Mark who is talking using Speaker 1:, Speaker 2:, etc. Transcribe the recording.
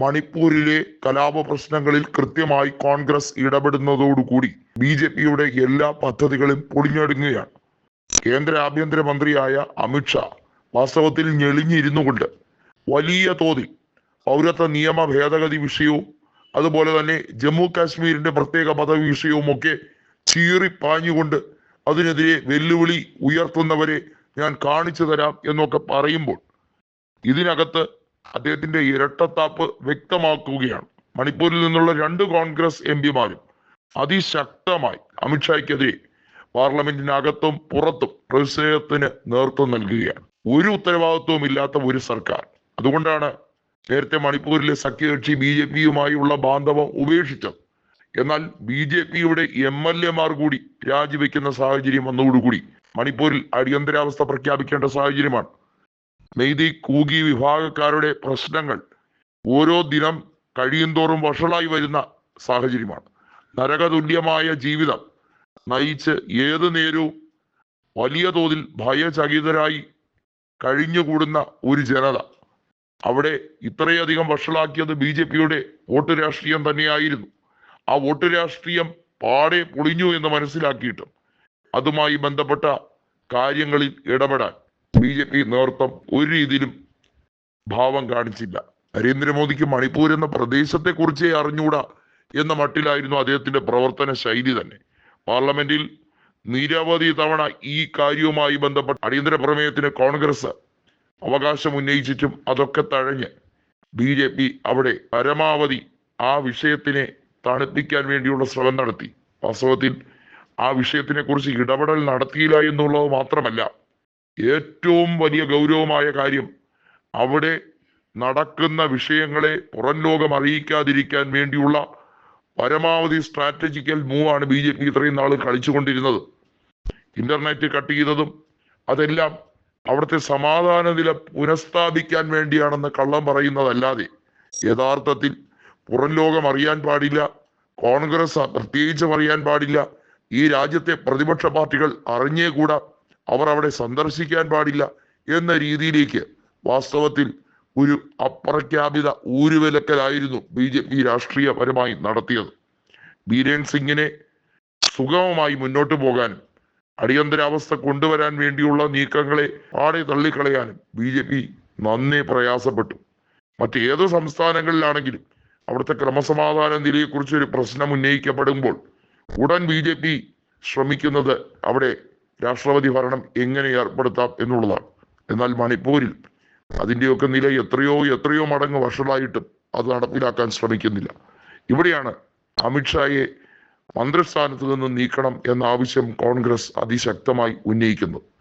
Speaker 1: മണിപ്പൂരിലെ കലാപ പ്രശ്നങ്ങളിൽ കൃത്യമായി കോൺഗ്രസ് ഇടപെടുന്നതോടുകൂടി ബി ജെ പിയുടെ എല്ലാ പദ്ധതികളും പൊളിഞ്ഞടുങ്ങുകയാണ് കേന്ദ്ര ആഭ്യന്തരമന്ത്രിയായ അമിത്ഷാ വാസ്തവത്തിൽ ഞെളിഞ്ഞിരുന്നു കൊണ്ട് വലിയ തോതിൽ പൗരത്വ നിയമ ഭേദഗതി വിഷയവും അതുപോലെ തന്നെ ജമ്മു കാശ്മീരിന്റെ പ്രത്യേക പദവി വിഷയവും ഒക്കെ ചീറിപ്പാഞ്ഞുകൊണ്ട് അതിനെതിരെ വെല്ലുവിളി ഉയർത്തുന്നവരെ ഞാൻ കാണിച്ചു തരാം എന്നൊക്കെ പറയുമ്പോൾ ഇതിനകത്ത് അദ്ദേഹത്തിന്റെ ഇരട്ടത്താപ്പ് വ്യക്തമാക്കുകയാണ്. മണിപ്പൂരിൽ നിന്നുള്ള രണ്ട് കോൺഗ്രസ് എം പിമാരും അതിശക്തമായി അമിത്ഷായ്ക്കെതിരെ പാർലമെന്റിനകത്തും പുറത്തും പ്രതിഷേധത്തിന് നേതൃത്വം നൽകുകയാണ്. ഒരു ഉത്തരവാദിത്വവും ഇല്ലാത്ത ഒരു സർക്കാർ. അതുകൊണ്ടാണ് നേരത്തെ മണിപ്പൂരിലെ സഖ്യകക്ഷി ബി ജെ പിയുമായുള്ള ബാന്ധവം ഉപേക്ഷിച്ചത്. എന്നാൽ ബി ജെ പിയുടെ എം എൽ എമാർ കൂടി രാജിവെക്കുന്ന സാഹചര്യം വന്നതോടുകൂടി മണിപ്പൂരിൽ അടിയന്തരാവസ്ഥ പ്രഖ്യാപിക്കേണ്ട സാഹചര്യമാണ് മെയ്തി കൂകി വിഭാഗക്കാരുടെ പ്രശ്നങ്ങൾ ഓരോ ദിനം കഴിയുന്തോറും വഷളായി വരുന്ന സാഹചര്യമാണ്. നരകതുല്യമായ ജീവിതം നയിച്ച് ഏതു നേരവും വലിയ തോതിൽ ഭയചകിതരായി കഴിഞ്ഞുകൂടുന്ന ഒരു ജനത. അവിടെ ഇത്രയധികം വഷളാക്കിയത് ബി ജെ പിയുടെ വോട്ട് രാഷ്ട്രീയം തന്നെയായിരുന്നു. ആ വോട്ട് രാഷ്ട്രീയം പാടെ പൊളിഞ്ഞു എന്ന് മനസ്സിലാക്കിയിട്ടും അതുമായി ബന്ധപ്പെട്ട കാര്യങ്ങളിൽ ഇടപെടാൻ ബി ജെ പി നേതൃത്വം ഒരു രീതിയിലും ഭാവം കാണിച്ചില്ല. നരേന്ദ്രമോദിക്ക് മണിപ്പൂർ എന്ന പ്രദേശത്തെ കുറിച്ചേ അറിഞ്ഞൂടാ എന്ന മട്ടിലായിരുന്നു അദ്ദേഹത്തിന്റെ പ്രവർത്തന ശൈലി തന്നെ. പാർലമെന്റിൽ നിരവധി തവണ ഈ കാര്യവുമായി ബന്ധപ്പെട്ട അടിയന്തര പ്രമേയത്തിന് കോൺഗ്രസ് അവകാശം ഉന്നയിച്ചിട്ടും അതൊക്കെ തഴഞ്ഞ് ബി ജെ പി അവിടെ പരമാവധി ആ വിഷയത്തിനെ തണുപ്പിക്കാൻ വേണ്ടിയുള്ള ശ്രമം നടത്തി. വാസ്തവത്തിൽ ആ വിഷയത്തിനെ കുറിച്ച് ഇടപെടൽ നടത്തിയില്ല എന്നുള്ളത് മാത്രമല്ല ഏറ്റവും വലിയ ഗൗരവമായ കാര്യം അവിടെ നടക്കുന്ന വിഷയങ്ങളെ പുറം ലോകം അറിയിക്കാതിരിക്കാൻ വേണ്ടിയുള്ള പരമാവധി സ്ട്രാറ്റജിക്കൽ മൂവാണ് ബി ജെ പി ഇത്രയും നാൾ കളിച്ചുകൊണ്ടിരുന്നത്. ഇന്റർനെറ്റ് കട്ട് ചെയ്തതും അതെല്ലാം അവിടുത്തെ സമാധാന നില പുനഃസ്ഥാപിക്കാൻ വേണ്ടിയാണെന്ന് കള്ളം പറയുന്നതല്ലാതെ യഥാർത്ഥത്തിൽ പുറം ലോകം അറിയാൻ പാടില്ല കോൺഗ്രസ് പ്രത്യേകിച്ചും അറിയാൻ പാടില്ല ഈ രാജ്യത്തെ പ്രതിപക്ഷ പാർട്ടികൾ അറിഞ്ഞേകൂടാ അവർ അവിടെ സന്ദർശിക്കാൻ പാടില്ല എന്ന രീതിയിലേക്ക് വാസ്തവത്തിൽ ഒരു അപ്രഖ്യാപിത ഊരുവിലക്കലായിരുന്നു ബി ജെ പി രാഷ്ട്രീയപരമായി നടത്തിയത്. ബീരേൻ സിംഗിനെ സുഗമമായി മുന്നോട്ട് പോകാനും അടിയന്തരാവസ്ഥ കൊണ്ടുവരാൻ വേണ്ടിയുള്ള നീക്കങ്ങളെ പാടെ തള്ളിക്കളയാനും ബി ജെ പി നന്നേ പ്രയാസപ്പെട്ടു. മറ്റേത് സംസ്ഥാനങ്ങളിലാണെങ്കിലും അവിടുത്തെ ക്രമസമാധാന നിലയെക്കുറിച്ച് ഒരു പ്രശ്നം ഉന്നയിക്കപ്പെടുമ്പോൾ ഉടൻ ബി ജെ പി ശ്രമിക്കുന്നത് അവിടെ രാഷ്ട്രപതി ഭരണം എങ്ങനെ ഏർപ്പെടുത്താം എന്നുള്ളതാണ്. എന്നാൽ മണിപ്പൂരിൽ അതിന്റെയൊക്കെ നില എത്രയോ എത്രയോ മടങ്ങ് വർഷങ്ങളായിട്ടും അത് നടപ്പിലാക്കാൻ ശ്രമിക്കുന്നില്ല. ഇവിടെയാണ് അമിത്ഷായെ മന്ത്രിസ്ഥാനത്ത് നിന്ന് നീക്കണം എന്ന ആവശ്യം കോൺഗ്രസ് അതിശക്തമായി ഉന്നയിക്കുന്നത്.